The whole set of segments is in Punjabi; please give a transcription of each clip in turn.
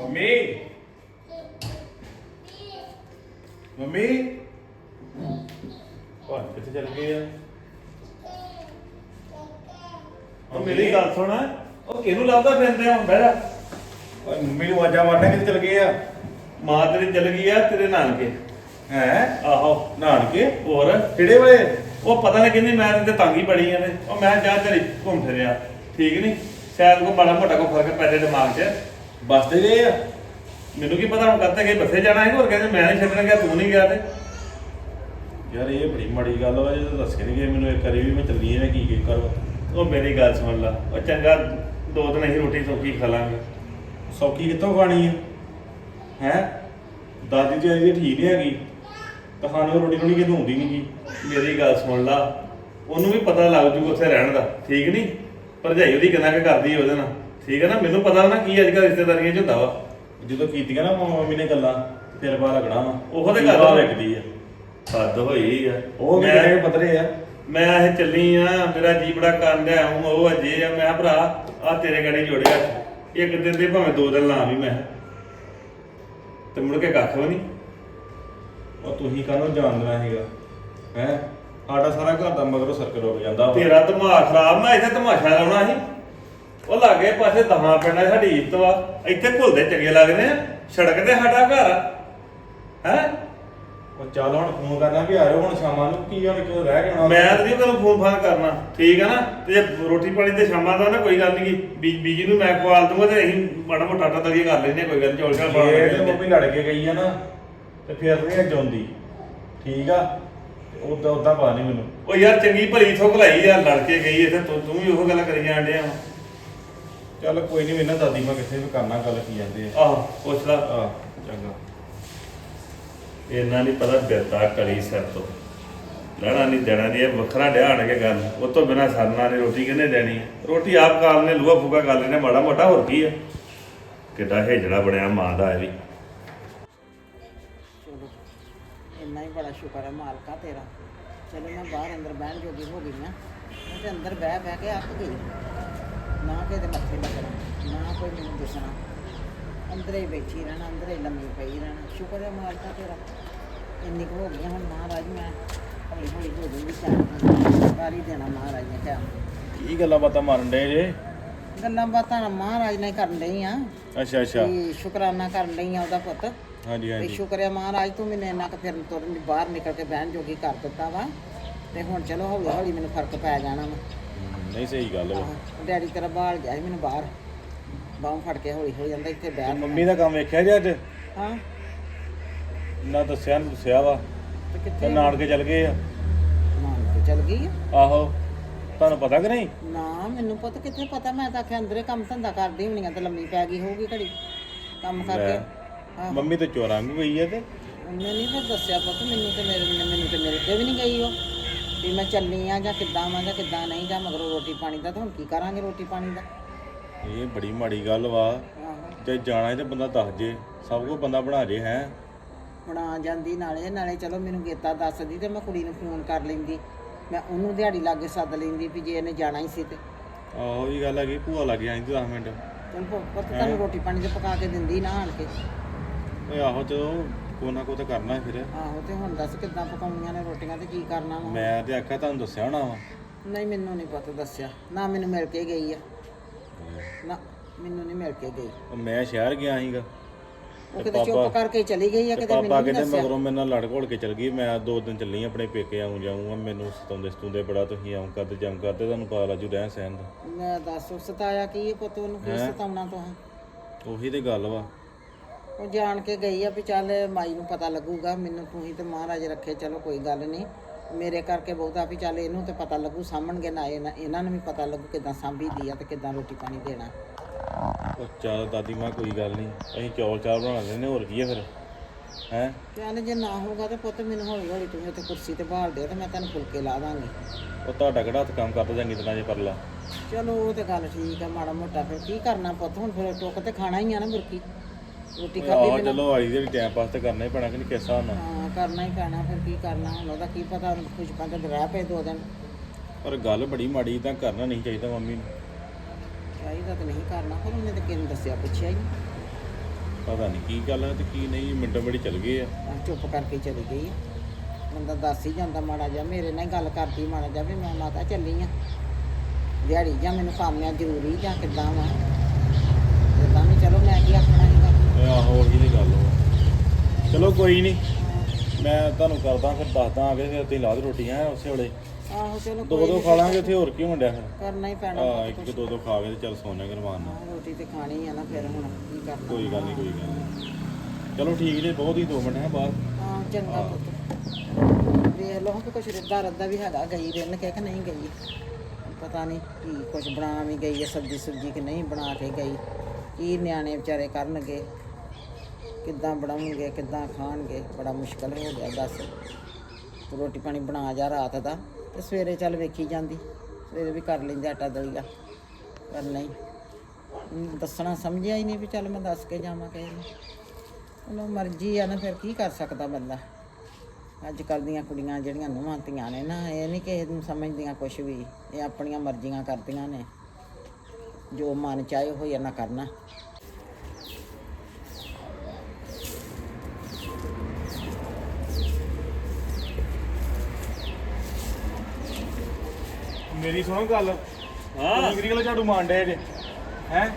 ਮੰਮੀ। ਮੰਮੀ। ਉਹ ਕਿੱਥੇ ਚਲ ਗਏ ਆ। ਉਹ ਮੇਰੀ ਗੱਲ ਸੁਣ। ਉਹ ਕਿਹਨੂੰ ਲੱਭਦਾ ਫਿਰਦੇ ਆ ਬਹਿ ਜਾ। ਓਏ ਮੰਮੀ ਨੂੰ ਆਵਾਜ਼ਾਂ ਮਾਰਨਾ ਕਿੱਥੇ ਚਲ ਗਏ ਆ। ਮਾਂ ਤੇਰੀ ਚਲ ਗਈ ਆ ਤੇਰੇ ਨਾਨਕੇ। ਹੈ? ਆਹੋ। ਨਾਨਕੇ? ਹੋਰ? ਕਿਹੜੇ ਵੇਲੇ? ਉਹ ਪਤਾ ਨਹੀਂ ਕਹਿੰਦੀ ਮੈਂ ਤੇ ਤੰਗ ਹੀ ਬੜੀ ਆ ਨੇ ਉਹ ਮੈਂ ਜਾ ਤੇਰੀ ਘੁੰਮ ਫਿਰਿਆ। ਠੀਕ ਨਹੀਂ ਸ਼ਾਇਦ ਕੋ ਮਾੜਾ ਮੋਟਾ ਕੋ ਫ਼ਰਕ ਪੈ ਜਾਏ ਦਿਮਾਗ 'ਚ। ਬਸਤੇ ਗਏ ਆ। ਮੈਨੂੰ ਕੀ ਪਤਾ ਹੁਣ ਕਰਤੇ ਗਏ ਬੱਸੇ ਜਾਣਾ ਸੀ, ਹੋਰ ਕਹਿੰਦੇ ਮੈਂ ਨਹੀਂ ਛੱਡਣ ਗਿਆ ਤੂੰ ਨਹੀਂ ਗਿਆ ਤੇ। ਯਾਰ ਇਹ ਬੜੀ ਮਾੜੀ ਗੱਲ ਵਾ, ਜਦੋਂ ਦੱਸ ਨਹੀਂ ਗਏ ਮੈਨੂੰ ਇੱਕ ਵਾਰੀ ਵੀ ਮੈਂ ਚੱਲੀ ਆ ਕੀ ਕੀ ਕਰਵਾ ਉਹ ਮੇਰੀ ਗੱਲ ਸੁਣ ਲਾ, ਉਹ ਚੰਗਾ ਦੋ ਦਿਨ ਅਸੀਂ ਰੋਟੀ ਸੌਖੀ ਖਾ ਲਾਂਗੇ। ਸੌਕੀ ਕਿੱਥੋਂ ਖਾਣੀ ਆ? ਹੈ? ਦਾਦੀ ਜੀ ਅਜੇ ਠੀਕ ਨਹੀਂ ਹੈਗੀ। ਤਾਂ ਸਾਨੂੰ ਰੋਟੀ ਰੋਣੀ ਕਿਦੋਂ ਹੁੰਦੀ ਨਹੀਂ ਗੀ। ਮੇਰੀ ਗੱਲ ਸੁਣ ਲਾ, ਉਹਨੂੰ ਵੀ ਪਤਾ ਲੱਗ ਜੂ ਉੱਥੇ ਰਹਿਣ ਦਾ, ਠੀਕ ਨਹੀਂ ਭਰਜਾਈ ਉਹਦੀ ਕਿੰਨਾ ਕੁ ਕਰਦੀ ਹੈ ਉਹਦੇ ਨਾਲ। ਠੀਕ ਹੈ ਨਾ ਮੈਨੂੰ ਪਤਾ ਨਾ ਕੀ ਅੱਜ ਕੱਲ੍ਹ ਰਿਸ਼ਤੇਦਾਰੀਆਂ 'ਚ ਹੁੰਦਾ ਵਾ। ਜਦੋਂ ਕੀਤੀਆਂ ਨਾ ਮਾਂ ਮੰਮੀ ਨੇ ਗੱਲਾਂ ਫਿਰ ਪਾ ਲੱਗਣਾ ਵਾ। ਉਹੋ ਤੇ ਗੱਲ ਆ। ਵਿਕਦੀ ਆ। ਹੱਦ ਹੋਈ ਆ। ਉਹ ਵੀ ਮੈਂ ਕਿਹੜੇ ਪਤਰੇ ਆ। ਮੈਂ ਇਹ ਚੱਲੀ ਆ ਮੇਰਾ ਜੀ ਬੜਾ ਕਰਨ ਡਿਆ ਹੂੰ ਉਹ ਅਜੇ ਆ। ਮੈਂ ਕਿਹਾ ਭਰਾ ਆ ਤੇਰੇ ਗਾੜੀ ਜੋੜਿਆ ਇੱਕ ਦਿਨ ਦੇ ਭਾਵੇਂ ਦੋ ਦਿਨ ਲਾ ਵੀ ਮੈਂ। ਤੇ ਮੁੜ ਕੇ ਕੱਖ ਵੀ ਨਹੀਂ। ਉਹ ਤੁਸੀਂ ਕਾਹਨੂੰ ਜਾਣਦਾ ਹੈਗਾ ਹੈ? ਸਾਡਾ ਸਾਰਾ ਘਰ ਦਾ ਮਗਰੋਂ ਸਰਕਲ ਰੁਕ ਜਾਂਦਾ ਵਾ। ਤੇਰਾ ਦਿਮਾਗ ਖਰਾਬ ਮੈਂ ਇੱਥੇ ਤਮਾਸ਼ਾ ਲਾਉਣਾ ਸੀ। ਉਹ ਲਾਗੇ ਪਾਸੇ ਦਹਾਂ ਪਿੰਡਾਂ 'ਚ ਸਾਡੀ ਇੱਜ਼ਤ ਵਾ। ਇੱਥੇ ਭੁੱਲਦੇ ਚੰਗੇ ਲੱਗਦੇ ਆ। ਸੜਕ ਤੇ ਸਾਡਾ ਘਰ ਹੈ? ਉਹ ਚੱਲ ਹੁਣ ਫੋਨ ਕਰਨਾ ਵੀ ਆ ਹੁਣ ਸ਼ਾਮਾਂ ਨੂੰ। ਕੀ ਹੁਣ ਕਿਉਂ ਰਹਿ ਆਉਣਾ? ਮੈਂ ਤਾਂ ਨਹੀਂ ਤੈਨੂੰ ਫੋਨ ਫਾਨ ਕਰਨਾ। ਠੀਕ ਆ ਨਾ? ਤੇ ਜੇ ਰੋਟੀ ਪਾਣੀ ਤੇ ਸ਼ਾਮਾਂ ਦਾ ਨਾ ਕੋਈ ਗੱਲ ਨਹੀਂ ਬੀਜੀ ਨੂੰ ਮੈਂ ਖਵਾਲ ਦੂੰਗਾ ਤੇ ਅਸੀਂ ਮਾੜਾ ਮੋਟਾ ਆਟਾ ਤਲੀਆ ਕਰ ਲੈਂਦੇ ਹਾਂ, ਕੋਈ ਗੱਲ ਨੀ, ਚੌਲ ਚਾਲ ਬਣਾ ਜੇ ਤੇ ਲੈਂਦੇ ਮੰਮੀ ਲੜ ਕੇ ਗਈ ਆ ਨਾ ਤੇ ਫਿਰ ਨਹੀਂ ਜਾਉਂਦੀ। ਠੀਕ ਆ? ਉਦਾਂ ਉਦਾਂ ਪਾ ਨਹੀਂ ਮੈਨੂੰ। ਉਹ ਯਾਰ ਚੰਗੀ ਭਲੀ ਇਥੋਂ ਭਲਾਈ ਯਾਰ ਲੜ ਕੇ ਗਈ ਇੱਥੇ ਤੂੰ ਤੂੰ ਵੀ ਉਹ ਗੱਲ ਕਰੀ ਜਾਣ ਡਿਆ ਵਾਂ। ਚੱਲ ਕੋਈ ਨਹੀਂ ਮੈਨਾਂ ਦਾਦੀ ਮਾਂ ਕਿੱਥੇ ਵੀ ਕਰਨਾ ਗੱਲ ਕੀ ਜਾਂਦੇ ਆ ਆਹ ਪੁੱਛ ਲਾ। ਆ ਚੰਗਾ। ਇਹਨਾਂ ਨਹੀਂ ਪਤਾ ਬਿਰਤਾ ਕਲੀ ਸਿਰ ਤੋਂ। ਲੈਣਾ ਨਹੀਂ ਦੇਣਾ ਨਹੀਂ ਇਹ ਵੱਖਰਾ ਡਿਆਣ ਕੇ ਗੱਲ। ਉਹ ਤੋਂ ਬਿਨਾ ਸਰਨਾ ਨੇ ਰੋਟੀ ਕਿਹਨੇ ਦੇਣੀ? ਹੈ ਰੋਟੀ ਆਪ ਕਾਲ ਨੇ ਲੂਆ ਫੂਕਾ ਕਰ ਲੈਣੇ ਮਾੜਾ ਮੋਟਾ ਹੋਰ ਕੀ ਹੈ ਕਿੱਡਾ ਹੇਜੜਾ ਬਣਿਆ ਮਾਂ ਦਾ ਇਹ ਵੀ। ਚਲੋ ਇੰਨਾ ਹੀ ਬੜਾ ਸ਼ੁਕਰ ਹੈ ਮਾਲਕਾ ਤੇਰਾ। ਚਲੋ ਮੈਂ ਬਾਹਰ ਅੰਦਰ ਬਹਿਣ ਜੋਗੀ ਹੋ ਗਈ ਹਾਂ ਮੈਂ ਤੇ ਅੰਦਰ ਬਹਿ ਬਹਿ ਕੇ ਅੱਕ ਗਈ। ਨਾ ਕਿਤੇ ਮੱਥੇ ਲੱਗਣਾ ਨਾ ਕੋਈ ਮੈਨੂੰ ਦਿਸਣਾ। ਅੰਦਰੇ ਹੀ ਬੈਠੀ ਰਹਿਣਾ ਅੰਦਰੇ ਹੀ ਲੰਮੀ ਪਈ ਰਹਿਣਾ। ਸ਼ੁਕਰ ਹੈ ਮਾਲਕਾ ਤੇਰਾ। ਇੰਨੀ ਕੁ ਹੋ ਗਈ ਹੁਣ ਮਹਾਰਾਜ ਮੈਂ ਹੌਲੀ ਹੌਲੀ ਹੋ ਜੂਗੀ ਚਾਹ ਹੀ ਦੇਣਾ ਮਹਾਰਾਜ ਨੇ ਟਾਈਮ ਕੀ ਗੱਲਾਂ ਬਾਤਾਂ ਮਾਰਨ ਡੇ ਜੇ? ਗੱਲਾਂ ਬਾਤਾਂ ਮਹਾਰਾਜ ਨੇ ਕਰਨ ਲਈ ਆ। ਅੱਛਾ ਅੱਛਾ। ਵੀ ਸ਼ੁਕਰਾਨਾ ਕਰਨ ਲਈ ਆ ਉਹਦਾ ਪੁੱਤ। ਹਾਂਜੀ ਹਾਂਜੀ। ਸ਼ੁਕਰ ਹੈ ਮਹਾਰਾਜ ਤੂੰ ਮੈਨੂੰ ਇੰਨਾ ਕੁ ਫਿਰਨ ਤੁਰਨ ਦੀ ਬਾਹਰ ਨਿਕਲ ਕੇ ਬਹਿਣ ਜੋਗੀ ਕਰ ਦਿੱਤਾ ਵਾ। ਤੇ ਹੁਣ ਚਲੋ ਹੌਲੀ ਹੌਲੀ ਮੈਨੂੰ ਫ਼ਰਕ ਪੈ ਜਾਣਾ ਵਾ। ਨਹੀਂ ਸਹੀ ਗੱਲ ਵਾ ਆਹੋ, ਡੈਡੀ ਤੇਰਾ ਬਾਹਰ ਗਿਆ ਸੀ ਮੈਨੂੰ ਬਾਹਰ। ਬਾਹੋਂ ਫੜ ਕੇ ਹੌਲੀ ਹੌਲੀ ਜਾਂਦਾ ਇੱਥੇ ਤੇ ਬਹਿ ਮੰਮੀ ਦਾ ਕੰਮ ਵੇਖਿਆ ਜੇ ਅੱਜ? ਹਾਂ। ਨਾ ਦੱਸਿਆ ਨਾ ਦੱਸਿਆ ਵਾ। ਤੇ ਤੇ ਕਿੱਥੇ ਨਾਨਕੇ ਚੱਲ ਗਏ ਆ। ਨਾਨਕੇ ਚਲ ਗਈ ਆ? ਆਹੋ ਤੁਹਾਨੂੰ ਪਤਾ ਕਿ ਨਹੀਂ? ਨਾ ਮੈਨੂੰ ਪੁੱਤ ਕਿੱਥੇ ਪਤਾ? ਮੈਂ ਤਾਂ ਆਖਿਆ ਅੰਦਰੇ ਕੰਮ ਧੰਦਾ ਕਰਦੀ ਹੋਣੀ ਆ ਤੇ ਲੰਮੀ ਪੈ ਗਈ ਹੋਊਗੀ ਘੜੀ। ਕੰਮ ਕਰਕੇ। ਆਹੋ। ਮੰਮੀ ਤੇ ਚੋਰਾਂ ਵੀ ਗਈ ਆ ਤੇ। ਉਹਨੇ ਨਹੀਂ ਫਿਰ ਦੱਸਿਆ ਪੁੱਤ ਮੈਨੂੰ ਤੇ ਮੇਰੇ ਮੈਨੂੰ ਤੇ ਮਿਲ ਕੇ ਵੀ ਨਹੀਂ ਗਈ ਉਹ। ਵੀ ਮੈਂ ਚੱਲੀ ਆ ਜਾਂ ਕਿੱਦਾਂ ਵਾਂ ਜਾਂ ਕਿੱਦਾਂ ਨਹੀਂ ਜਾਂ ਮਗਰੋਂ ਰੋਟੀ ਪਾਣੀ ਦਾ ਤਾਂ ਹੁਣ ਕੀ ਕਰਾਂਗੇ ਰੋਟੀ ਪਾਣੀ ਦਾ? ਇਹ ਬੜੀ ਮਾੜੀ ਗੱਲ ਵਾ। ਆਹੋ। ਜੇ ਜਾਣਾ ਹੈ ਤੇ ਬੰਦਾ ਦੱਸ ਜੇ ਸਭ ਕੁਝ ਬੰਦਾ ਬਣਾ ਜੇ ਹੈ? ਹੁਣ ਆ ਜਾਂਦੀ ਨਾਲੇ ਨਾਲੇ ਚਲੋ ਮੈਨੂੰ ਗੇਤਾ ਦੱਸਦੀ ਤੇ ਮੈਂ ਕੁੜੀ ਨੂੰ ਫੋਨ ਕਰ ਲੈਂਦੀ। ਮੈਂ ਉਹਨੂੰ ਦਿਹਾੜੀ ਲਾਗੇ ਸੱਦ ਲੈਂਦੀ ਵੀ ਜੇ ਇਹਨੇ ਜਾਣਾ ਹੀ ਸੀ ਤੇ। ਆਹੋ ਇਹ ਗੱਲ ਹੈਗੀ ਭੂਆ ਲੱਗ ਜਾਂਦੀ 10 ਮਿੰਟ। ਚਲ ਪੁੱਤ ਤੁਹਾਨੂੰ ਰੋਟੀ ਪਾਣੀ ਤੇ ਪਕਾ ਕੇ ਦਿੰਦੀ ਨਾ ਆਣ ਕੇ। ਓਏ ਆਹੋ ਚਲੋ। ਕੋ ਨਾ ਕੋ ਤਾਂ ਕਰਨਾ ਹੈ ਫਿਰ। ਆਹੋ ਤੇ ਹੁਣ ਦੱਸ ਕਿੱਦਾਂ ਪਕਾਉਣੀਆਂ ਨੇ ਰੋਟੀਆਂ ਤੇ ਕੀ ਕਰਨਾ ਵਾ? ਮੈਂ ਤੇ ਆਖਿਆ ਤੁਹਾਨੂੰ ਦੱਸਿਆ ਹੋਣਾ ਵਾ। ਨਹੀਂ ਮੈਨੂੰ ਨਹੀਂ ਪਤਾ ਦੱਸਿਆ। ਨਾ ਮੈਨੂੰ ਮਿਲ ਕੇ ਗਈ ਆ। ਨਾ ਮੈਨੂੰ ਨਹੀਂ ਮਿਲ ਕੇ ਗਈ। ਉਹ ਮੈਂ ਸ਼ਹਿਰ ਗਿਆ ਸੀਗਾ। ਉਹ ਕਿਤੇ ਚੁੱਪ ਕਰਕੇ ਚਲੀ ਗਈ ਆ ਤੇ ਕਿਤੇ ਪਾਪਾ ਮੈਨੂੰ ਨਹੀਂ ਕਹਿੰਦੇ ਦੱਸਿਆ। ਮਗਰੋਂ ਮੇਰੇ ਨਾਲ ਲੜ ਘੋਲ ਕੇ ਚਲ ਗਈ। ਮੈਂ ਦੋ ਦਿਨ ਚੱਲੀ ਆਪਣੇ ਪੇਕੇ ਆਉਂ ਜਾਊਂਗਾ ਮੈਨੂੰ ਸਤਾਉਂਦੇ ਸਤੂੰਦੇ ਬੜਾ ਤੁਸੀਂ ਆਉਂ ਕਰਦੇ ਜਮ ਕਰਦੇ ਤੁਹਾਨੂੰ ਪਤਾ ਲੱਜੂ ਰਹਿਣ ਸਹਿਣ ਦਾ। ਮੈਂ ਦੱਸ ਸਤਾਇਆ ਕੀ ਪੁੱਤ ਉਹਨੂੰ? ਕੀ ਹੈਂ? ਸਤਾਉਣਾ ਤੁਹਾਂ ਉਹੀ ਤੇ ਗੱਲ ਵਾ। ਉਹ ਜਾਣ ਕੇ ਗਈ ਆ ਵੀ ਚੱਲ ਮਾਈ ਨੂੰ ਪਤਾ ਲੱਗੂਗਾ ਮੈਨੂੰ ਤੂੰ ਹੀ ਤੇ ਮਹਾਰਾਜ ਰੱਖੇ ਚਲੋ ਕੋਈ ਗੱਲ ਨਹੀਂ। ਮੇਰੇ ਕਰਕੇ ਬਹੁਤਾ ਵੀ ਚੱਲ ਇਹਨੂੰ ਤੇ ਪਤਾ ਲੱਗੂ ਸਾਂਭਣਗੇ ਨਾ ਇਹਨਾਂ ਇਹਨਾਂ ਨੂੰ ਵੀ ਪਤਾ ਲੱਗੂ ਕਿਦਾਂ ਸਾਂਭੀਦੀ ਆ ਤੇ ਕਿਦਾਂ ਰੋਟੀ ਪਾਣੀ ਦੇਣਾ। ਉਹ ਚੱਲ ਦਾਦੀ ਮਾਂ ਕੋਈ ਗੱਲ ਨਹੀਂ ਅਸੀਂ ਚੌਲ ਚਾਲ ਬਣਾ ਲੈਣੇ ਹੋਰ ਕੀ ਆ ਫਿਰ? ਹੈ? ਚੱਲ ਜੇ ਨਾ ਹੋਊਗਾ ਤੇ ਪੁੱਤ ਮੈਨੂੰ ਹੌਲੀ ਹੌਲੀ ਤੂੰ ਇੱਥੇ ਕੁਰਸੀ ਤੇ ਬਾਹਰ ਦੇ ਤੇ ਮੈਂ ਤੈਨੂੰ ਫੁਲਕੇ ਲਾ ਦਾਂਗੀ। ਉਹ ਤੁਹਾਡਾ ਕਿਹੜਾ ਹੱਥ ਕੰਮ ਕਰਦਾ ਚੰਗੀ ਤਰ੍ਹਾਂ ਜੇ ਪਰਲਾ? ਚਲੋ ਉਹ ਤੇ ਗੱਲ ਠੀਕ ਆ ਮਾੜਾ ਮੋਟਾ ਫਿਰ ਕੀ ਕਰਨਾ ਪੁੱਤ ਹੁਣ ਫਿਰ ਟੁੱਕ ਤੇ ਖਾਣਾ ਹੀ ਆ ਨਾ ਬੁਰਕੀ। ਰੋਟੀ ਖਾਦੀ ਆਹ ਬਿਨਾਂ? ਚਲੋ ਆਈ ਦੇ ਟਾਈਮ ਪਾਸ ਤੇ ਕਰਨਾ ਹੀ ਪੈਣਾ ਕਿ ਨਹੀਂ ਕਿਸ ਹਿਸਾਬ ਨਾਲ? ਹਾਂ ਕਰਨਾ ਹੀ ਪੈਣਾ ਫਿਰ ਕੀ ਕਰਨਾ ਹੁਣ ਉਹਦਾ ਕੀ ਪਤਾ ਕੁਝ ਪੰਜ ਰਹਿ ਪਏ ਦੋ ਦਿਨ। ਪਰ ਗੱਲ ਬੜੀ ਮਾੜੀ ਤਾਂ ਕਰਨਾ ਨਹੀਂ ਚਾਹੀਦਾ ਮੰਮੀ ਨੂੰ। ਚਾਹੀਦਾ ਤਾਂ ਨਹੀਂ ਕਰਨਾ ਪਰ ਉਹਨੇ ਤਾਂ ਕਿਹਨੂੰ ਦੱਸਿਆ ਪੁੱਛਿਆ ਹੀ ਨਹੀਂ। ਪਤਾ ਨਹੀਂ ਕੀ ਗੱਲ ਹੈ ਤੇ ਕੀ ਨਹੀਂ ਮਿੰਟੋ ਮਿੰਟ ਚਲ ਗਏ ਆ। ਚੁੱਪ ਕਰਕੇ ਚਲੀ ਗਈ ਆ। ਬੰਦਾ ਦੱਸ ਹੀ ਜਾਂਦਾ ਮਾੜਾ ਜਿਹਾ ਮੇਰੇ ਨਾਲ ਹੀ ਗੱਲ ਕਰਦੀ ਮਾੜਾ ਜਿਹਾ ਵੀ ਮੈਂ ਮਾਤਾ ਚੱਲੀ ਆ। ਦਿਹਾੜੀ ਜਾਂ ਮੈਨੂੰ ਕੰਮ ਆ ਜ਼ਰੂਰੀ ਜਾਂ ਕਿੱਦਾਂ ਵਾ। ਤੇ ਤਾਂ ਵੀ ਚਲੋ ਮੈਂ ਕੀ ਆਖਣਾ? ਆਹੋ ਉਹੀ ਦੀ ਗੱਲ। ਵਾ ਚਲੋ ਕੋਈ ਨਹੀਂ ਮੈਂ ਤੁਹਾਨੂੰ ਕਰਦਾ ਫਿਰ ਦੱਸਦਾ ਆ ਕੇ ਫਿਰ ਤੁਸੀਂ ਲਾ ਦੇ ਰੋਟੀਆਂ ਉਸੇ ਵੇਲੇ। ਆਹੋ ਚਲੋ ਦੋ ਦੋ ਨੀ, ਖਾ ਲਾਂਗੇ ਉੱਥੇ ਹੋਰ ਕੀ ਡਿਆ ਫਿਰ? ਕਰਨਾ ਹੀ ਪੈਣਾ ਪੁੱਤ ਇੱਕ। ਦੋ ਦੋ ਖਾ ਕੇ ਤੇ ਚੱਲ ਸੋਨੇ ਕਰਵਾਨ ਨਾਲ। ਹਾਂ, ਰੋਟੀ ਤੇ ਖਾਣੀ ਆ ਨਾ ਫਿਰ ਹੁਣ ਕੀ ਕਰਨਾ। ਕੋਈ ਗੱਲ ਨਹੀਂ ਕੋਈ ਗੱਲ ਨਹੀਂ। ਚਲੋ ਠੀਕ ਜੀ ਬਹੁਤ ਹੀ ਦੋ ਮਿੰਟ ਹੈ ਬਾਹਰ। ਹਾਂ ਚੰਗਾ ਹਾਂ। ਪੁੱਤ। ਵੇਖ ਲਓ ਕਿ ਕੁਛ ਰੱਦਾ ਰੱਦਾ ਵੀ ਹੈਗਾ ਗਈ ਰਿੰਨ ਕੇ ਕਿ ਨਹੀਂ ਗਈ। ਪਤਾ ਨਹੀਂ ਕੀ ਕੁਛ ਬਣਾ ਵੀ ਗਈ ਹੈ ਸਬਜ਼ੀ ਸੁਬਜੀ ਕਿ ਨਹੀਂ ਬਣਾ ਕੇ ਗਈ। ਕੀ ਨਿਆਣੇ ਵਿਚਾਰੇ ਕਰਨਗੇ। ਕਿੱਦਾਂ ਬਣਾਉਣਗੇ, ਕਿੱਦਾਂ ਖਾਣਗੇ, ਬੜਾ ਮੁਸ਼ਕਲ ਹੋ ਗਿਆ, ਦੱਸ। ਰੋਟੀ ਪਾਣੀ ਬਣਾ ਜਾ ਰਾਤ ਦਾ, ਤੇ ਸਵੇਰੇ ਚੱਲ ਵੇਖੀ ਜਾਂਦੀ। ਸਵੇਰੇ ਵੀ ਕਰ ਲੈਂਦੇ ਆਟਾ ਦਲੀਆ। ਪਰ ਨਹੀਂ ਦੱਸਣਾ ਸਮਝਿਆ ਹੀ ਨਹੀਂ ਵੀ ਚੱਲ ਮੈਂ ਦੱਸ ਕੇ ਜਾਵਾਂ ਕਿਸੇ ਨੂੰ। ਚਲੋ ਮਰਜ਼ੀ ਆ ਨਾ, ਫਿਰ ਕੀ ਕਰ ਸਕਦਾ ਬੰਦਾ? ਅੱਜ ਕੱਲ ਦੀਆਂ ਕੁੜੀਆਂ ਜਿਹੜੀਆਂ ਨੂੰਹਾਂ ਧੀਆਂ ਨੇ ਨਾ, ਇਹ ਨਹੀਂ ਕਿਸੇ ਨੂੰ ਸਮਝਦੀਆਂ ਕੁਝ ਵੀ। ਇਹ ਆਪਣੀਆਂ ਮਰਜ਼ੀਆਂ ਕਰਦੀਆਂ ਨੇ। ਜੋ ਮਨ ਚਾਹੇ ਹੋਈ ਨਾ ਕਰਨਾ। ਮੇਰੀ ਸੁਣੋ ਗੱਲ। ਹਾਂ। ਕਿਹੜੀ ਗੱਲ ਝਾੜੂ ਮਾਰਦੇ ਜੇ। ਹੈ?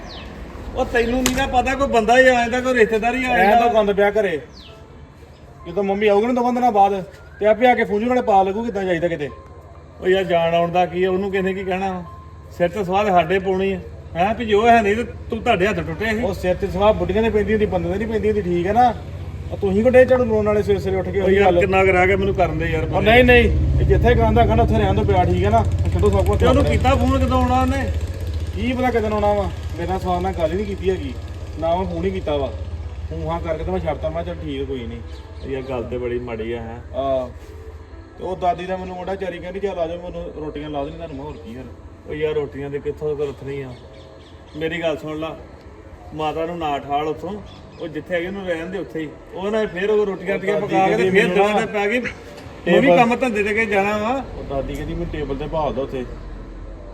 ਉਹ ਤੈਨੂੰ ਨਹੀਂ ਨਾ ਪਤਾ ਕੋਈ ਬੰਦਾ ਹੀ ਆ ਜਾਂਦਾ ਕੋਈ ਰਿਸ਼ਤੇਦਾਰ ਹੀ ਆ ਐ ਤਾਂ ਜਾਂਦਾ ਗੰਦ ਪਿਆ ਘਰੇ। ਜਦੋਂ ਮੰਮੀ ਆਊਗੀ ਨਾ ਦੋ ਦਿਨਾਂ ਬਾਅਦ ਤੇ ਆਪੇ ਆ ਕੇ ਫੂੰਜੂ ਨਾਲੇ ਪਾ ਲੱਗੂ ਕਿੱਦਾਂ ਜਾਈਦਾ ਕਿਤੇ। ਉਹ ਯਾਰ ਜਾਣ ਆਉਣ ਦਾ ਕੀ ਆ ਉਹਨੂੰ ਕਿਸੇ ਕੀ ਕਹਿਣਾ? ਸਿਰ ਤੇ ਸਵਾਦ ਸਾਡੇ ਪਾਉਣੀ ਆ। ਹੈ? ਵੀ ਜੋ ਹੈ ਨਹੀਂ ਤੇ ਤੂੰ ਤੁਹਾਡੇ ਹੱਥ ਟੁੱਟੇ ਸੀ। ਉਹ ਸਿਰ ਤੇ ਸਵਾਹ ਬੁੱਢੀਆਂ ਦੇ ਪੈਂਦੀ ਹੁੰਦੀ ਬੰਦੇ ਦੇ ਨਹੀਂ ਪੈਂਦੀ ਹੁੰਦੀ ਠੀਕ ਹੈ ਨਾ? ਉਹ ਤੁਸੀਂ ਕੋਡੇ ਝਾੜੂ ਲਾਉਣ ਵਾਲੇ ਸਵੇਰੇ ਸਵੇਰੇ ਉੱਠ ਕੇ ਉਹ ਉਹੀ ਯਾਰ ਗੱਲ? ਕਿੰਨਾ ਕੁ ਰਹਿ ਗਿਆ ਮੈਨੂੰ ਕਰਨ ਦੇ ਯਾਰ ਉਹ ਨਹੀਂ ਨਹੀਂ ਇਹ ਜਿੱਥੇ ਗਾਂਦਾ ਖੰਡ ਉੱਥੇ ਰਹਿਣ ਦੋ ਪਿਆ ਠੀਕ ਹੈ ਨਾ? ਉਹ ਛੱਡੋ ਸਭ ਕੁਝ ਤੇ ਉਹਨੂੰ ਕੀਤਾ ਫੋਨ ਕਦੋਂ ਆਉਣਾ ਉਹਨੇ? ਕੀ ਪਤਾ ਕਦੋਂ ਆਉਣਾ ਵਾ? ਮੇਰੇ ਨਾਲ ਸਵਾਲ ਨਾਲ ਗੱਲ ਹੀ ਨਹੀਂ ਕੀਤੀ ਹੈਗੀ। ਨਾ ਮੈਂ ਫੋਨ ਹੀ ਕੀਤਾ ਵਾ। ਹੂੰ ਹਾਂ ਕਰਕੇ ਤੇ ਮੈਂ ਛੱਡਤਾ ਮੈਂ ਚੱਲ ਠੀਕ ਕੋਈ ਨਹੀਂ। ਯਾਰ ਗੱਲ ਤੇ ਬੜੀ ਮਾੜੀ ਆ ਹੈ। ਆ। ਤੇ ਉਹ ਦਾਦੀ ਦਾ ਮੈਨੂੰ ਮੁੰਡਾ ਚਾਰੀ ਕਹਿੰਦੀ ਚੱਲ ਆ ਜਾਓ ਮੈਨੂੰ ਰੋਟੀਆਂ ਲਾ ਦੇਣੀ ਤੁਹਾਨੂੰ ਮੈਂ ਹੋਰ ਕੀ ਫਿਰ ਉਹ ਯਾਰ ਰੋਟੀਆਂ ਦੇ ਕਿੱਥੋਂ ਕਰਥਣੀ ਆ? ਮੇਰੀ ਗੱਲ ਸੁਣ ਲਾ। ਮਾਤਾ ਨੂੰ ਨਾ ਠਾਲ ਉੱਥੋਂ। ਉਹ ਜਿੱਥੇ ਹੈਗੇ ਉਹਨੂੰ ਰਹਿਣ ਦੇ ਉੱਥੇ ਹੀ। ਉਹ ਨਾ ਫਿਰ ਉਹ ਰੋਟੀਆਂ ਟੀਆਂ ਪਕਾ ਕੇ ਤੇ ਫਿਰ ਨਾ ਤੇ ਪੈ ਗਈ। ਵੀ ਕੰਮ ਧੰਦੇ ਤੇ ਕੇ ਜਾਣਾ ਵਾ। ਉਹ ਦਾਦੀ ਕਹਿੰਦੀ ਮੈਨੂੰ ਟੇਬਲ ਤੇ ਭਾਲ ਦੋ ਉੱਥੇ।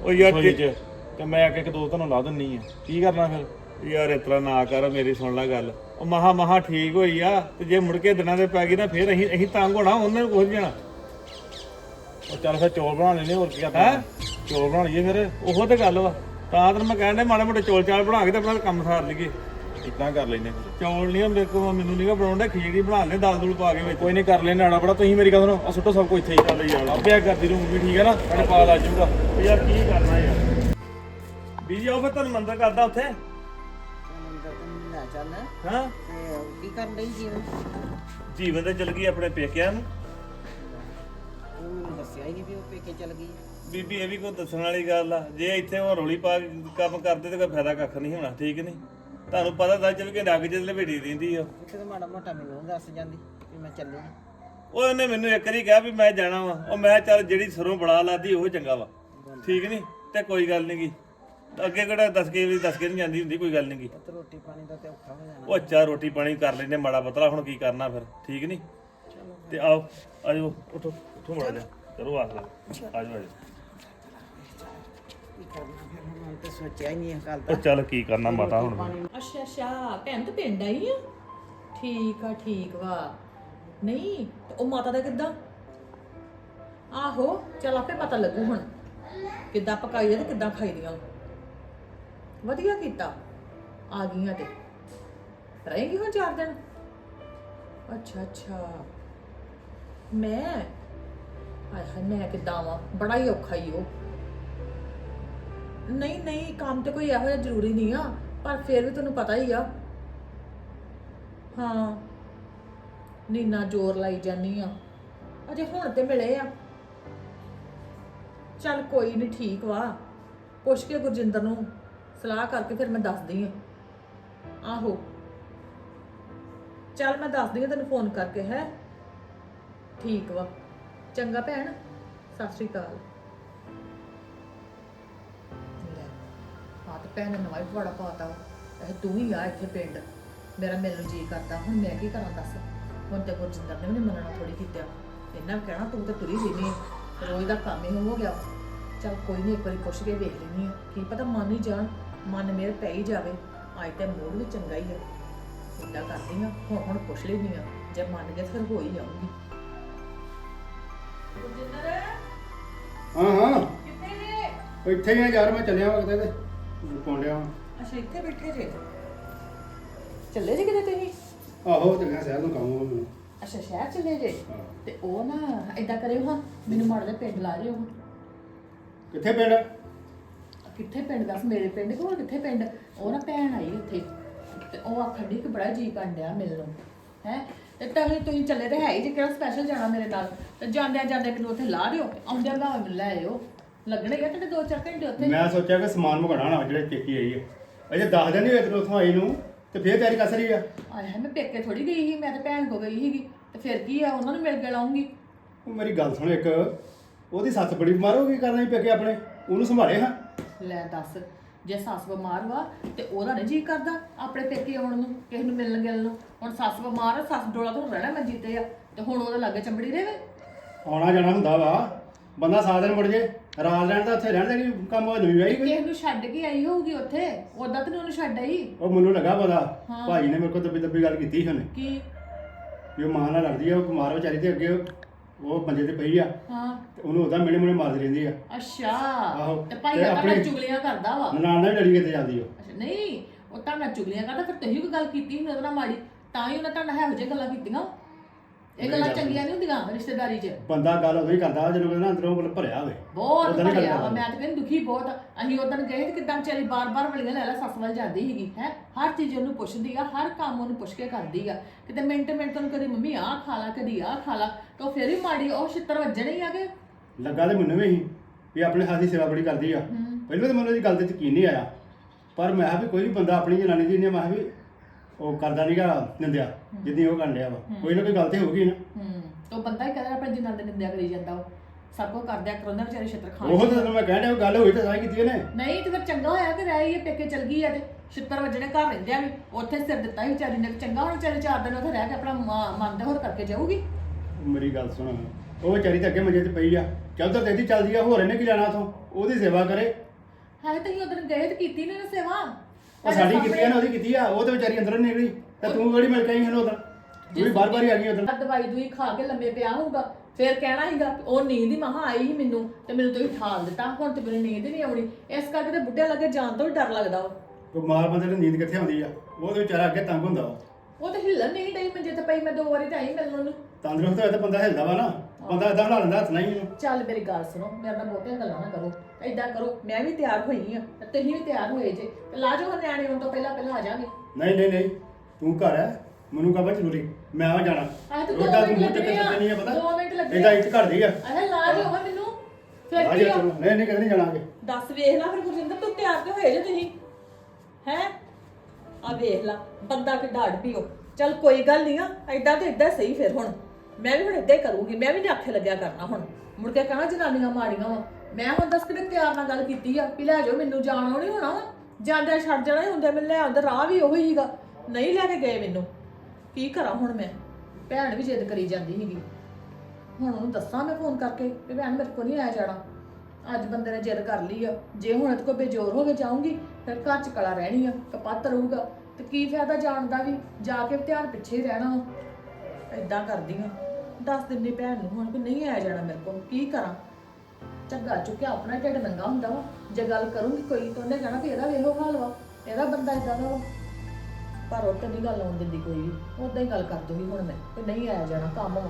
ਉਹ ਯਾਰ ਰਸੋਈ 'ਚ। ਤੇ ਮੈਂ ਆ ਕੇ ਇੱਕ ਦੋ ਤੁਹਾਨੂੰ ਲਾ ਦਿੰਨੀ ਆ। ਕੀ ਕਰਨਾ ਫਿਰ? ਯਾਰ ਇਸ ਤਰ੍ਹਾਂ ਨਾ ਕਰ ਮੇਰੀ ਸੁਣ ਲੈ ਗੱਲ। ਉਹ ਮਹਾ ਮਹਾ ਠੀਕ ਹੋਈ ਆ ਤੇ ਜੇ ਮੁੜ ਕੇ ਦਿਨਾਂ ਦੇ ਪੈ ਗਈ ਨਾ ਫਿਰ ਅਸੀਂ ਅਸੀਂ ਤੰਗ ਹੋਣਾ ਉਹਨਾਂ ਨੂੰ ਕੁਝ ਜਾਣਾ। ਉਹ ਚੱਲ ਫਿਰ ਚੌਲ ਬਣਾ ਲੈਨੇ ਹੋਰ ਕੀ ਕਰਨਾ? ਹੈਂ? ਚੌਲ ਬਣਾ ਲਈਏ ਫਿਰ। ਉਹੋ ਤੇ ਗੱਲ ਵਾ। ਤਾਂ ਤਾਂ ਮੈਂ ਕਹਿੰਦਾ ਮਾੜੇ ਮੋਟੇ ਚੌਲ ਚਾਲ ਬਣਾ ਕੇ ਤੇ ਆਪਣਾ ਕੰਮ ਸਾਰ ਲਈਏ। ਇਦਾਂ ਕਰ ਲੈਨੇ ਫਿਰ। ਚੌਲ ਨਹੀਂ ਮੇਰੇ ਕੋਲ ਮੈਨੂੰ ਨਹੀਂਗਾ ਬਣਾਉਂਦਾ ਖੀਰੀ ਬਣਾ ਲੈ ਦਾਲ ਦੂਲ ਪਾ ਕੇ ਵਿੱਚ। ਕੋਈ ਨਹੀਂ ਕਰ ਲੈਨੇ ਆਣਾ ਬੜਾ ਤੁਸੀਂ ਮੇਰੀ ਗੱਲ ਸੁਣੋ ਆ ਸੁੱਟੋ ਸਭ ਕੁਝ ਇੱਥੇ ਹੀ। ਚੱਲ ਯਾਰ। ਆਪੇ ਆ ਕਰਦੀ ਰਹੂੰ ਵੀ ਠੀਕ ਹੈ ਨਾ ਸਾਡੇ ਪਾਲ ਆ ਜਾਊਗਾ ਯਾਰ ਕੀ ਕਰਨਾ ਯਾਰ? ਬੀਜੀ ਆਓ ਫਿਰ ਤੁਹਾਨੂੰ ਮੰਦਰ ਕਰਦਾ ਉੱਥੇ। ਅੰਦਰ ਤੂੰ ਲੈ ਚੱਲ। ਹਾਂ? ਤੇ ਉਹ ਕੀ ਕਰਨ ਲਈ ਜੀਵਨ? ਜੀਵਨ ਤੇ ਚਲ ਗਈ ਆਪਣੇ ਪੇਕਿਆਂ ਨੂੰ। ਉਹ ਮੈਨੂੰ ਦੱਸਿਆ ਹੀ ਨਹੀਂ ਵੀ ਉਹ ਪੇਕੇ ਚਲ ਗਈ। ਬੀਬੀ ਇਹ ਵੀ ਕੋਈ ਦੱਸਣ ਵਾਲੀ ਗੱਲ ਆ। ਜੇ ਇੱਥੇ ਉਹ ਰੋਲੀ ਪਾ ਕੇ ਕੰਮ ਕਰਦੇ ਤੇ ਕੋਈ ਫਾਇਦਾ ਕੱਖ ਨਹੀਂ ਹੋਣਾ ਠੀਕ ਨਹੀਂ? ਤੁਹਾਨੂੰ ਪਤਾ ਤਾਂ ਚਲ ਕਿ ਅੱਗ ਜਿੱਦ ਲਪੇਟੀ ਰਹਿੰਦੀ ਆ ਉੱਥੇ ਤਾਂ ਮਾੜਾ ਮੋਟਾ ਮੈਨੂੰ ਦੱਸ ਜਾਂਦੀ ਵੀ ਮੈਂ ਚੱਲੀ ਆਂ। ਉਹ ਉਹਨੇ ਮੈਨੂੰ ਇੱਕ ਵਾਰੀ ਕਿਹਾ ਵੀ ਮੈਂ ਜਾਣਾ ਵਾ। ਉਹ ਮੈਂ ਚੱਲ ਜਿਹੜੀ ਸਰੋਂ ਬੜਾ ਲਾਦੀ ਉਹ ਚੰਗਾ ਵਾ। ਠੀਕ ਨਹੀਂ? ਤੇ ਕੋਈ ਗੱਲ ਨਹੀਂ ਗੀ। ਅੱਗੇ ਕਿਹੜਾ ਦੱਸ ਕੇ ਵੀ ਦੱਸ ਕੇ ਨਹੀਂ ਜਾਂਦੀ ਹੁੰਦੀ ਕੋਈ ਗੱਲ ਨਹੀਂ ਗੀ। ਪੁੱਤ ਰੋਟੀ ਪਾਣੀ ਦਾ ਤੇ ਔਖਾ ਹੋ ਜਾਣਾ। ਉਹ ਚਾਹ ਰੋਟੀ ਪਾਣੀ ਕਰ ਲੈਨੇ ਮਾੜਾ ਪਤਲਾ ਹੁਣ ਕੀ ਕਰਨਾ ਫਿਰ? ਠੀਕ ਨਹੀਂ? ਤੇ ਆਓ ਆਜੋ ਉਠੋ ਉਠੋ ਮਾੜਾ ਜਾ ਚਲੋ। ਆਸ ਆਜੋ ਆਜੋ। ਕੀ ਕਰਨਾ? ਫਿਰ ਹੁਣ ਮੈਂ ਤੇ ਸੋਚਿਆ ਹੀ ਨਹੀਂ ਇਹ ਗੱਲ ਉਹ ਦਾ ਚੱਲ ਕੀ ਕਰਨਾ ਮਾਤਾ ਹੁਣ? ਅੱਛਾ ਅੱਛਾ ਭੈਣ ਤੂੰ ਪਿੰਡ ਆਈ ਆ। ਠੀਕ ਆ ਠੀਕ ਵਾ। ਨਹੀਂ ਤੇ ਉਹ ਮਾਤਾ ਦਾ ਕਿੱਦਾਂ? ਆਹੋ ਚਲ ਆਪੇ ਪਤਾ ਲੱਗੂ ਹੁਣ। ਕਿੱਦਾਂ ਪਕਾਈ ਤੇ ਕਿੱਦਾਂ ਖਾਈ ਦੀਆਂ। ਵਧੀਆ ਕੀਤਾ। ਆ ਗਈਆਂ ਤੇ। ਰਹੇਗੀ ਹੁਣ ਚਾਰ ਦਿਨ? ਅੱਛਾ ਅੱਛਾ। ਮੈਂ? ਹਾਏ ਮੈਂ ਕਿੱਦਾਂ ਵਾਂ? ਬੜਾ ਹੀ ਔਖਾ ਹੀ ਉਹ ਨਹੀਂ ਨਹੀਂ, ਕੰਮ ਤੇ ਕੋਈ ਇਹੋ ਜਿਹਾ ਜ਼ਰੂਰੀ ਨਹੀਂ ਆ, ਪਰ ਫਿਰ ਵੀ ਤੁਹਾਨੂੰ ਪਤਾ ਹੀ ਆ। ਹਾਂ ਨੀਨਾ ਜ਼ੋਰ ਲਾਈ ਜਾਨੀ ਆ। ਅਜੇ ਹੁਣ ਤੇ ਮਿਲੇ ਆ। ਚੱਲ ਕੋਈ ਨਹੀਂ ਠੀਕ ਵਾ। ਪੁੱਛ ਕੇ ਗੁਰਜਿੰਦਰ ਨੂੰ, ਸਲਾਹ ਕਰਕੇ ਫਿਰ ਮੈਂ ਦੱਸਦੀ ਆ। ਆਹੋ। ਚੱਲ ਮੈਂ ਦੱਸਦੀ ਆ ਤੈਨੂੰ ਫੋਨ ਕਰਕੇ, ਹੈ। ਠੀਕ ਵਾ। ਚੰਗਾ ਭੈਣ, ਸਤਿ ਸ਼੍ਰੀ ਅਕਾਲ। ਤੇ ਭੈਣ ਨੇ ਨਵਾਂ ਹੀ ਬੜਾ ਪਾਤਾ ਇਹ ਤੂੰ ਹੀ ਆ ਇੱਥੇ ਪਿੰਡ। ਮੇਰਾ ਮਿਲਣ ਜੀ ਕਰਦਾ। ਹੁਣ ਮੈਂ ਕੀ ਕਰਾਂ ਦੱਸ? ਹੁਣ ਤੇ ਗੁਰਜਿੰਦਰ ਨੇ ਵੀ ਨੀ ਮੰਨਣਾ ਥੋੜੀ ਕੀਤਾ। ਇਹਨਾਂ ਨੇ ਕਹਿਣਾ ਤੂੰ ਤੇ ਤੁਰੀ ਰਹਿਨੀ ਹੈ ਰੋਜ਼ ਦਾ ਕੰਮ ਹੀ ਹੋ ਗਿਆ ਚੱਲ ਕੋਈ ਨਹੀਂ ਇੱਕ ਵਾਰੀ ਪੁੱਛ ਕੇ ਵੇਖ ਲੈਣੀ ਆ। ਕੀ ਪਤਾ ਮੰਨ ਹੀ ਜਾਣ ਮਨ ਮੇਰ ਪੈ ਹੀ ਜਾਵੇ। ਅੱਜ ਤੇ ਮੂਡ ਵੀ ਚੰਗਾ ਹੀ ਆ। ਇਦਾਂ ਕਰਦੀ ਆ ਹੁਣ ਹੁਣ ਪੁੱਛ ਲੈਂਦੀ ਆ। ਜੇ ਮੰਨ ਗਏ ਫਿਰ ਹੋ ਹੀ ਜਾਊਗੀ। ਗੁਰਜਿੰਦਰ? ਹਾਂ ਹਾਂ। ਕਿੱਥੇ ਜੇ? ਇੱਥੇ ਹੀ ਆ ਯਾਰ ਮੈਂ ਚੱਲਿਆ ਵਕਤੇ ਤੇ। ਪੌਂਡਿਆ ਵਾਂ। ਅੱਛਾ ਇੱਥੇ ਬੈਠੇ ਜੇ? ਚੱਲੇ ਜੀ ਕਿਤੇ ਤੁਸੀਂ? ਆਹੋ ਚੱਲਿਆ ਸ਼ਹਿਰ ਨੂੰ ਕੰਮ ਆ ਮੈਨੂੰ ਅੱਛਾ ਸ਼ਹਿਰ ਚੱਲੇ ਜੇ? ਹਾਂ। ਤੇ ਉਹ ਨਾ ਇਦਾਂ ਕਰਿਓ ਹਾਂ ਮੈਨੂੰ ਮਾੜਾ ਜਿਹਾ ਪਿੰਡ ਲਾ ਜਿਓ ਕਿੱਥੇ ਪਿੰਡ? ਕਿੱਥੇ ਪਿੰਡ ਦੱਸ ਮੇਰੇ ਪਿੰਡ ਕੋਲ ਕਿੱਥੇ ਪਿੰਡ? ਉਹ ਨਾ ਭੈਣ ਆਈ ਉੱਥੇ ਤੇ ਉਹ ਆਖਣ ਡਈ ਕਿ ਬੜਾ ਜੀ ਡਿਆ ਮਿਲਣ। ਨੂੰ ਹੈ? ਤੇ ਤੁਸੀਂ ਤੁਸੀਂ ਚੱਲੇ ਤੇ ਹੈ ਹੀ ਜੇ ਕਿਹੜਾ ਸਪੈਸ਼ਲ ਜਾਣਾ ਮੇਰੇ ਨਾਲ? ਤੇ ਜਾਂਦਿਆਂ ਜਾਂਦੇ ਮੈਨੂੰ ਉੱਥੇ ਲਾ ਦਿਓ ਤੇ ਆਉਂਦਿਆਂ ਗਾ ਮੈਨੂੰ ਲੈ ਆਇਓ। ਲੱਗਣੇ ਆ ਤੁਹਾਡੇ 2-4 ਘੰਟੇ ਉੱਥੇ? ਮੈਂ ਸੋਚਿਆ ਕਿ ਸਮਾਨ ਮੰਗਾਉਣਾ ਨਾ ਜਿਹੜੇ ਚੇਕੀ ਆਈ ਹੈ ਅਜੇ 10 ਦਿਨ ਹੀ ਹੋਏ ਤੈਨੂੰ ਉੱਥੋਂ ਆਈ ਨੂੰ ਤੇ ਫੇਰ ਤਿਆਰੀ ਕਰ ਰਹੀ ਆ? ਆਏ ਹੈ ਮੈਂ ਪੇਕੇ ਥੋੜੀ ਗਈ ਸੀ ਮੈਂ ਤੇ ਭੈਣ ਕੋ ਗਈ ਸੀਗੀ ਤੇ ਫਿਰ ਕੀ ਆ ਉਹਨਾਂ ਨੂੰ ਮਿਲ ਕੇ ਲਾਉਂਗੀ। ਉਹ ਮੇਰੀ ਗੱਲ ਸੁਣ ਇੱਕ ਉਹਦੀ ਸੱਸ ਬੜੀ ਬਿਮਾਰ ਹੋ ਗਈ ਕਰਨਾ ਹੀ ਪੇਕੇ ਆਪਣੇ ਉਹਨੂੰ ਸੰਭਾਲੇ ਹਾਂ। ਲੈ ਦੱਸ ਜੇ ਸੱਸ ਬਿਮਾਰ ਵਾ ਤੇ ਉਹਦਾ ਨਹੀਂ ਜੀ ਕਰਦਾ ਆਪਣੇ ਪੇਕੇ ਆਉਣ ਨੂੰ ਕਿਸੇ ਨੂੰ ਮਿਲਣ ਗਿਲਣ ਨੂੰ। ਹੁਣ ਸੱਸ ਬਿਮਾਰ ਆ ਸੱਸ ਡੋਲਾ ਤੋਂ ਰਹਿਣਾ ਮੈਂ ਜੀਤੇ ਆ ਤੇ ਹੁਣ ਉਹਦੇ ਲਾਗੇ ਚੰਬੜੀ ਰਹੇ ਆਉਣਾ ਜਾਣਾ ਹੁੰਦਾ ਵਾ। ਬੰਦਾ ਸਾਰਾ ਦਿਨ ਮੁੜ ਜੇ ਰਾਤ ਰਹਿਣ ਦਾ ਉੱਥੇ ਰਹਿਣ ਦਾ ਕੀ ਕੰਮ ਹੋ ਨਵੀਂ ਆਈ ਕੋਈ? ਕਿਸੇ ਨੂੰ ਛੱਡ ਕੇ ਆਈ ਹੋਊਗੀ ਉੱਥੇ ਉਦਾਂ ਤਾਂ ਨੀ ਉਹਨੂੰ ਛੱਡ ਆਈ। ਉਹ ਮੈਨੂੰ ਲੱਗਾ ਪਤਾ ਹਾਂ। ਭਾਈ ਨੇ ਮੇਰੇ ਕੋਲ ਦੱਬੀ ਦੱਬੀ ਗੱਲ ਕੀਤੀ ਸੀ ਉਹਨੇ। ਕੀ? ਵੀ ਉਹ ਮਾਂ ਨਾਲ ਲੜਦੀ ਆ ਉਹ ਬਿਮਾਰ ਵਿਚਾਰੀ ਤੇ ਅੱਗੇ ਉਹ ਮੰਜੇ ਤੇ ਪਈ ਆ। ਹਾਂ। ਤੇ ਉਹਨੂੰ ਉਹਦਾ ਮਿਹਣੇ ਮੁਹਣੇ ਮਾਰਦੀ ਰਹਿੰਦੀ ਆ। ਅੱਛਾ। ਆਹੋ। ਤੇ ਭਾਈ ਤੇ ਦਾ ਆਪਣੀ- ਚੁਗਲੀਆਂ ਕਰਦਾ ਵਾ। ਨਨਾਣ ਨਾਲ ਵੀ ਲੜੀ ਕਿਤੇ ਜਾਂਦੀ ਉਹ ਅੱਛਾ ਨਹੀਂ ਉਹ ਤਾਂ ਚੁਗਲੀਆਂ ਕਰਦਾ ਫਿਰ ਤੁਸੀਂ ਕੋਈ ਗੱਲ ਕੀਤੀ ਸੀ ਉਹਦੇ ਨਾਲ ਮਾੜੀ ਤਾਂ ਹੀ ਉਹਨੇ ਤਾਂ ਇਹੋ ਜਿਹੀ ਗੱਲਾਂ ਕੀਤੀਆਂ। ਇਹ ਗੱਲਾਂ ਚੰਗੀਆਂ ਨਹੀਂ ਹੁੰਦੀਆਂ ਰਿਸ਼ਤੇਦਾਰੀ 'ਚ। ਬੰਦਾ ਗੱਲ ਉਦੋਂ ਹੀ ਕਰਦਾ ਜਦੋਂ ਕਹਿੰਦਾ ਅੰਦਰੋਂ ਬਲ ਭਰਿਆ ਹੋਵੇ। ਬਹੁਤ ਉਦਾਂ ਨੀ ਭਰਿਆ ਕਰਦਾ ਮੈਂ ਤਾਂ ਕਹਿੰਦੀ ਦੁਖੀ ਬਹੁਤ ਆ। ਅਸੀਂ ਉਦੋਂ ਗਏ ਤੇ ਕਿਦਾਂ ਵਿਚਾਰੀ ਬਾਰ-ਬਾਰ ਵਲੀਆਂ ਲੈ ਲੈ ਸੱਸ ਵੱਲ ਜਾਂਦੀ ਸੀਗੀ ਹੈ। ਹਰ ਚੀਜ਼ ਉਹਨੂੰ ਪੁੱਛਦੀ ਆ ਹਰ ਕੰਮ ਉਹਨੂੰ ਪੁੱਛ ਕੇ ਕਰਦੀ ਆ। ਕਿਤੇ ਮਿੰਟ ਮਿੰਟ ਉਹਨੂੰ ਕਦੀ ਮੰਮੀ ਆਹ ਖਾ ਲਾ ਕਦੀ ਆਹ ਖਾ ਲਾ ਤੇ ਉਹ ਫੇਰ ਹੀ ਮਾੜੀ ਉਹ ਛਿੱਤਰ ਵੱਜਣੇ ਹੀ ਆ ਕਿ ਲੱਗਾ ਤੇ ਮੈਨੂੰ ਵੀ ਸੀ ਵੀ ਆਪਣੇ ਹੱਥ ਦੀ ਸੇਵਾ ਬੜੀ ਕਰਦੀ ਆ। ਪਹਿਲਾਂ ਤਾਂ ਮੈਨੂੰ ਇਹ ਗੱਲ ਤੇ ਯਕੀਨ ਨਹੀਂ ਆਇਆ। ਪਰ ਮੈਂ ਕਿਹਾ ਵੀ ਕੋਈ ਵੀ ਬੰਦਾ ਆਪਣੀ ਜਨਾਨੀ ਦੀ ਨੇ ਮੈਂ ਕਿਹਾ ਵੀ ਉਹ ਕਰਦਾ ਨਹੀਂਗਾ ਨਿੰਦਿਆ ਜਿੱਦੀ ਉਹ ਕਰਨ ਡਿਆ ਵਾ। ਕੋਈ ਨਾ ਕੋਈ ਗੱਲ ਤੇ ਹੋਊਗੀ ਨਾ। ਹੂੰ। ਤੋਂ ਬੰਦਾ ਹੀ ਕਹਿੰਦਾ ਆਪਣੇ ਜਿੰਨਾਂ ਦੇ ਨਿੰਦਿਆ ਕਰੀ ਜਾਂਦਾ ਉਹ। ਸਭ ਕੋ ਕਰਦਿਆ ਕਰਾਉਂਦਾ ਵਿਚਾਰੇ ਛਿੱਤਰ ਖਾਣ ਉਹ ਤਾਂ ਤੈਨੂੰ ਮੈਂ ਕਹਿਣ ਡਿਆ ਗੱਲ ਹੋਈ ਤਾਂ ਸਾਈ ਕੀਤੀ ਇਹਨੇ ਨਹੀਂ ਤੇ ਫਿਰ ਚੰਗਾ ਹੋਇਆ ਕਿ ਰਹਿ ਇਹ ਪੇਕੇ ਚਲ ਗਈ ਆ ਤੇ ਛਿੱਤਰ ਵੱਜਣੇ ਘਰ ਰਹਿੰਦੇ ਆ ਵੀ। ਉੱਥੇ ਸਿਰ ਦਿੱਤਾ ਸੀ ਵਿਚਾਰੀ ਨੇ ਚੰਗਾ ਹੁਣ ਵਿਚਾਰੀ ਚਾਰ ਦਿਨ ਉੱਥੇ ਰਹਿ ਕੇ ਆਪਣਾ ਮਨ ਤੇ ਹੋਰ ਕਰਕੇ ਜਾਊਗੀ। ਮੇਰੀ ਗੱਲ ਸੁਣ ਉਹ ਵਿਚਾਰੀ ਤਾਂ ਅੱਗੇ ਮੰਜੇ ਤੇ ਪਈ ਆ। ਚੱਲ ਤੇ ਇਹਦੀ ਚੱਲਦੀ ਆ ਹੋਰ ਇਹਨੇ ਕੀ ਲੈਣਾ ਉਥੋਂ? ਉਹਦੀ ਸੇਵਾ ਕਰੇ। ਹਾਏ ਤੁਸੀਂ ਉਧਰ ਗਏ ਤੇ ਕੀਤੀ ਨਾ ਸੇਵਾ। ਉਹ ਸਾਡੀ ਕੀਤੀ ਆ ਨਾ ਉਹਦੀ ਕੀਤੀ ਆ ਉਹ ਤੇ ਵਿਚਾਰੀ ਅੰਦਰ ਨਿਕਲੀ ਤੇ ਤੂੰ ਕਿਹੜੀ ਮਿਲ ਕੇ ਆਈ ਉਧਰ? ਤੂੰ ਵੀ ਬਾਰ ਬਾਰ ਹੀ ਆ ਗਈ ਉਧਰ। ਆਹ ਦਵਾਈ ਦੂਈ ਖਾ ਕੇ ਲੰਮੇ ਪਿਆ ਹੋਊਗਾ ਫੇਰ ਕਹਿਣਾ ਸੀਗਾ ਕਿ ਉਹ ਨੀਂਦ ਹੀ ਮਹਾ ਆਈ ਸੀ ਮੈਨੂੰ ਤੇ ਮੈਨੂੰ ਤੁਸੀਂ ਠਾਲ ਦਿੱਤਾ ਹੁਣ ਤੇ ਮੈਨੂੰ ਨੀਂਦ ਨਹੀਂ ਆਉਣੀ। ਇਸ ਕਰਕੇ ਤੇ ਬੁੱਢਿਆਂ ਲੱਗੇ ਜਾਣ ਤੋਂ ਵੀ ਡਰ ਲੱਗਦਾ ਵਾ। ਬਿਮਾਰ ਬੰਦੇ ਨੂੰ ਨੀਂਦ ਕਿੱਥੇ ਆਉਂਦੀ ਆ? ਉਹ ਤੇ ਵਿਚਾਰਾ ਅੱਗੇ ਤੰਗ ਹੁੰਦਾ ਵਾ। ਉਹ ਤੇ ਹਿੱਲਣ ਨਹੀਂ ਡਈ ਮੈਂ ਜਿੱਥੇ ਪਈ ਮੈਂ ਦੋ ਵਾਰੀ ਤਾਂ ਆਈ ਮਿਲਣ ਉਹਨੂੰ। ਤੰਦਰੁਸਤ ਹੋਇਆ ਤਾਂ ਬੰਦਾ ਹਿਲਦਾ ਵਾ ਨਾ। ਬੰਦਾ ਇਦਾਂ ਹਿਲਾ ਲੈਂਦਾ ਹੱਥ ਨਹੀਂ। ਚੱਲ ਮੇਰੀ ਗੱਲ ਸੁਣੋ ਮੇਰੇ ਨਾਲ ਬਹੁਤੀਆਂ ਗੱਲਾਂ ਨਾ ਕਰੋ ਏਦਾਂ ਕਰੋ ਮੈਂ ਵੀ ਤਿਆਰ ਹੋਈ ਆ ਤੇ ਤੁਸੀਂ ਵੀ ਤਿਆਰ ਹੋਏ ਜੇ ਤੇ ਲਾ ਜਾਓ ਹੁਣ ਨਿਆਣੇ ਆਉਣ ਤੋਂ ਪਹਿਲਾਂ ਪਹਿਲਾਂ ਆ ਜਾਾਂਗੇ। ਨਹੀਂ ਨਹੀਂ ਨਹੀਂ ਤੂੰ ਘਰ ਹੈ ਮੈਨੂੰ ਕਹਾਂ ਜ਼ਰੂਰੀ ਮੈਂ ਆ ਜਾਣਾ। ਆਹ ਤੇ ਦੋ ਰੋਟਾ ਤੂੰ ਮਿੰਟ ਮੂੰਹ ਤੇ ਲੱਗਣੇ ਆ। ਨਹੀਂ ਆ ਪਤਾ? ਦੋ ਮਿੰਟ ਲੱਗਣੇ ਇਹਦਾ ਇੱਟ ਘਰ ਦੀ ਆ। ਅਰੇ ਲਾ ਜਾਓ ਹਾਂ ਮੈਨੂੰ ਫਿਰ ਆ ਕੀ ਜਾ ਆ? ਤੂੰ ਨਹੀਂ ਨਹੀਂ ਕਦੇ ਨਹੀਂ ਜਾਣਾਗੇ। ਦੱਸ ਵੇਖ ਲੈ ਫਿਰ ਗੁਰਜਿੰਦਰ ਤੂੰ ਤਿਆਰ ਤੇ ਹੋਏ ਜੇ ਤੁਸੀਂ ਹੈ? ਆ ਵੇਖ ਲੈ ਬੰਦਾ ਕਿੱਡਾ ਅੜ ਪਿਓ ਚੱਲ ਕੋਈ ਗੱਲ ਨਹੀਂ ਆ ਐਡਾ ਤੇ ਐਡਾ ਸਹੀ ਫਿਰ ਹੁਣ। ਮੈਂ ਵੀ ਹੁਣ ਏਦਾਂ ਹੀ ਕਰੂੰਗੀ, ਮੈਂ ਵੀ ਨਹੀਂ ਆਖੇ ਲੱਗਿਆ ਕਰਨਾ ਹੁਣ। ਮੁੜ ਕੇ ਕਹਾਂ ਜਨਾਨੀਆਂ ਮਾੜੀਆਂ ਵਾ। ਮੈਂ ਹੁਣ ਦੱਸ ਕਿਤੇ ਪਿਆਰ ਨਾਲ ਗੱਲ ਕੀਤੀ ਆ ਵੀ ਲੈ ਜਾਓ, ਮੈਨੂੰ ਜਾਣਾ ਨਹੀਂ ਹੋਣਾ ਵਾ। ਜਾਂਦਿਆਂ ਛੱਡ ਜਾਣਾ ਹੀ ਹੁੰਦਾ ਮੈਨੂੰ ਲੈ ਆਉਂਦਾ, ਰਾਹ ਵੀ ਉਹੀ ਹੀਗਾ ਨਹੀਂ ਲੈ ਕੇ ਗਏ ਮੈਨੂੰ। ਕੀ ਕਰਾਂ ਹੁਣ ਮੈਂ? ਭੈਣ ਵੀ ਜਿੱਦ ਕਰੀ ਜਾਂਦੀ ਸੀਗੀ। ਹੁਣ ਉਹਨੂੰ ਦੱਸਾਂ ਮੈਂ ਫੋਨ ਕਰਕੇ ਵੀ ਭੈਣ ਮੇਰੇ ਕੋਲ ਨਹੀਂ ਆਇਆ ਜਾਣਾ। ਅੱਜ ਬੰਦੇ ਨੇ ਜਿੱਦ ਕਰ ਲਈ ਆ। ਜੇ ਹੁਣ ਇਹਦੇ ਕੋਲ ਬੇਜੋਰ ਹੋ ਕੇ ਜਾਊਂਗੀ, ਫਿਰ ਘਰ ਚ ਕਲਾ ਰਹਿਣੀ ਆ ਕਪੱਤ ਰਹੂਗਾ। ਤੇ ਕੀ ਫਾਇਦਾ ਜਾਣ ਦਾ ਵੀ? ਜਾ ਕੇ ਧਿਆਨ ਪਿੱਛੇ ਹੀ ਰਹਿਣਾ ਵਾ। ਏਦਾਂ ਕਰਦੀ ਆ। ਦੱਸ ਦਿੰਦੀ ਭੈਣ ਨੂੰ ਹੁਣ ਕਿ ਨਹੀਂ ਆਇਆ ਜਾਣਾ ਮੇਰੇ ਕੋਲ, ਕੀ ਕਰਾਂ? ਝੱਗਾ ਚੁੱਕਿਆ, ਆਪਣਾ ਢਿੱਡ ਨੰਗਾ ਹੁੰਦਾ ਵਾ। ਜੇ ਗੱਲ ਕਰੂੰਗੀ ਕੋਈ ਤਾਂ ਉਹਨੇ ਕਹਿਣਾ ਵੀ ਇਹਦਾ ਵੇਹੋ ਹਾਲ ਵਾ, ਇਹਦਾ ਬੰਦਾ ਇਦਾਂ ਦਾ ਵਾ। ਪਰ ਉਹ ਤੇ ਨਹੀਂ ਗੱਲ ਆਉਣ ਦਿੰਦੀ ਕੋਈ ਵੀ ਉਦਾਂ ਹੀ ਗੱਲ ਕਰ ਦੂੰਗੀ ਹੁਣ ਮੈਂ ਕਿ ਨਹੀਂ ਆਇਆ ਜਾਣਾ ਕੰਮ ਵਾ।